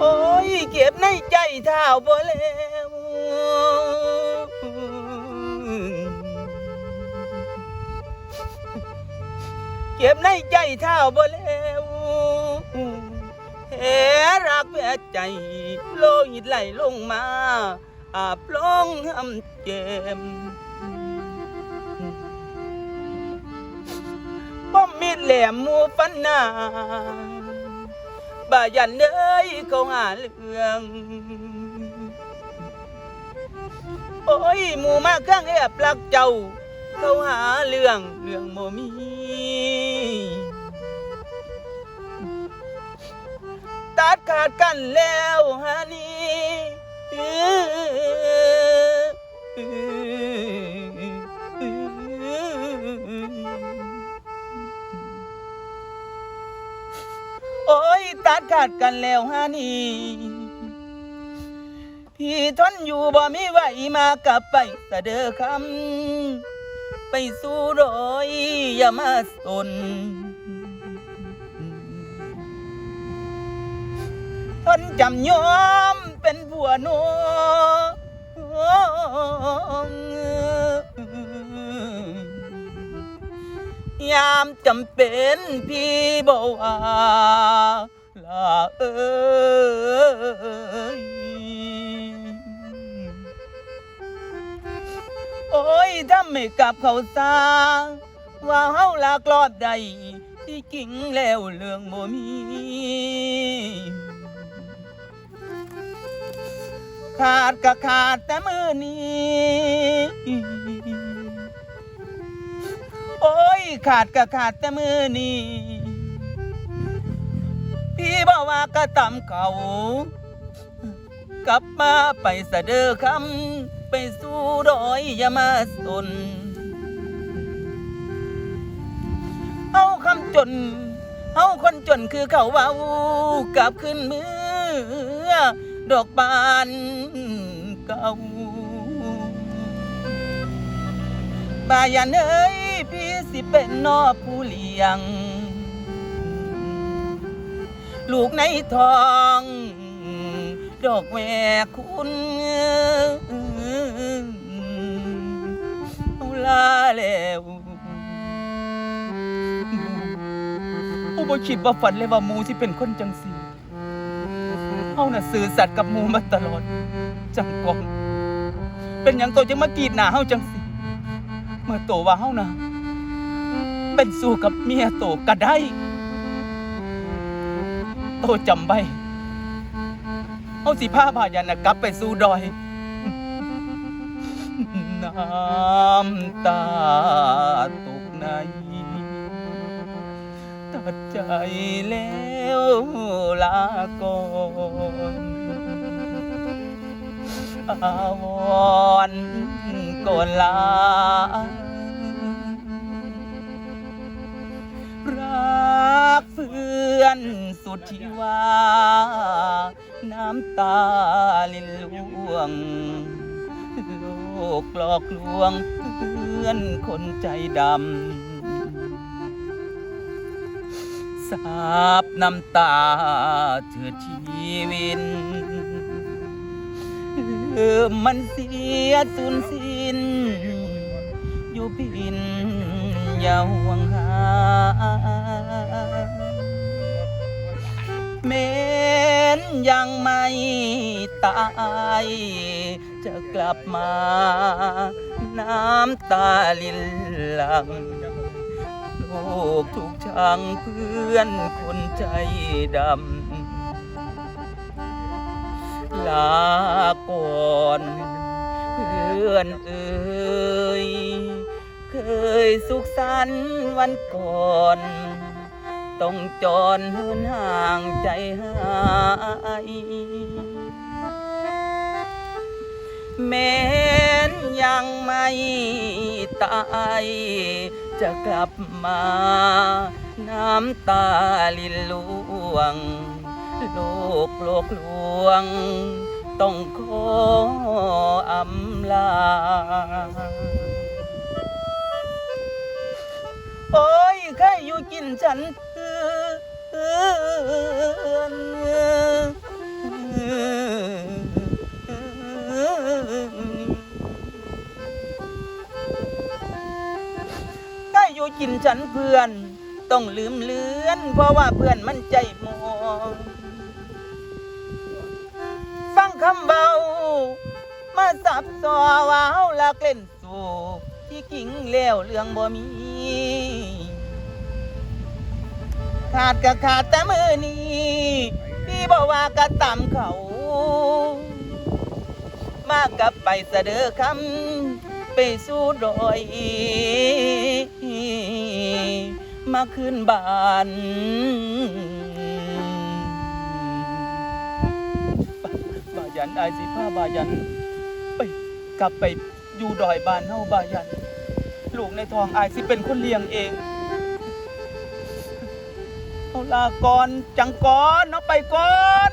โอ้ยเก็บในใจเท้าบ่แล้วเก็บในใจเท้าบ่แล้วแหรักแพ้ใจโลหิตไหลลงมา อาบลงหำเจ็มป้อมมีดแหลมมูฟันนา บ่ายันเอ้ยเขาหาเรื่องโอ้ยหมูมาข้างแอบลักเจ้า เขาหาเรื่องเรื่องโมมีตัดขาดกันแล้วฮะนี่าดกันแล้วฮะนี่พี่ทนอยู่บ่มีไหวมากลับไปแต่เด้อคำไปสู่รอยอย่ามาสนทนจำยอมเป็นผัวน้องยามจำเป็นพี่บอกว่าาเอ้ยโอ้ยถ้าไม่กลับเขาซาว่าเฮาลากลอดใดที่จริงแล้วเรื่องบ่มีขาดก็ขาดแต่มือนี้โอ้ยขาดก็ขาดแต่มือนี้ บอกว่าก็ตำเขา กลับมาไปสะเดอคำไปสู่รอยอย่ามาสน เอาคำจน เอาคนจนคือเขาว้ากลับขึ้นมือ ดอกบานเก่าบายันเอ้ยพี่สิเป็นนอผู้เลี้ยง ลูกในท้อง ดอกแวกคุณเอาลาแล้วโอ้บ่คิดว่าฝันเลยว่าหมูที่เป็นคนจังสีเฮาน่ะสื่อสัตย์กับหมูมาตลอด จังกอง เป็นหยังโตจังมากรีดหน้าเฮาจังสิเมื่อโตว่าเฮานะเป็นสู้กับเมียโตก็ได้ โตจำไว้เอาสิผ้าพายันนะกลับไปสู่ดอย น้ำตาตกใน ตัดใจแล้วลาก่อนอาวรณ์ก่อนลารักเพื่อน สุดที่ว่า น้ำตาลินลวงโลกหลอกลวงเพื่อนคนใจดำสาบน้ำตาเถือชีวินมันเสียสูญสิ้น อยู่พินอย่าห่วงหา เมนยังไม่ตาย จะกลับมา น้ำตาลินหลังโลกทุกช่างเพื่อนคนใจดำ ลาก่อนเพื่อนเอ่ยเคยสุขสันต์วันก่อน ต้องจรเหินห่างใจหายแม้นยังไม่ตายจะกลับมา น้ำตาลินลวง โลกโลกลวง ต้องขออำลา โอ้ยใครอยู่กินฉัน ถ้าอยู่กินฉันเพื่อน ต้องลืมเลือน เพราะว่าเพื่อนมันใจมองฟังคำเบา มาสับซอว้าเลักเล่นโกที่กิ่งแล้วเรื่องบ่มี ขาดก็ขาดแต่มือนี้พี่บอกว่าก็ตามเขา มากกับไปเสดอคำไปสู่ดอยมาขึ้นบ้านบายันอสิผ้าบายันไปกลับไปอยู่ดอยบ้านเฮาบายัน ลูกในทองอายสิเป็นคนเลี้ยงเอง ลาก่อนจังก่อนเนาะไปก่อน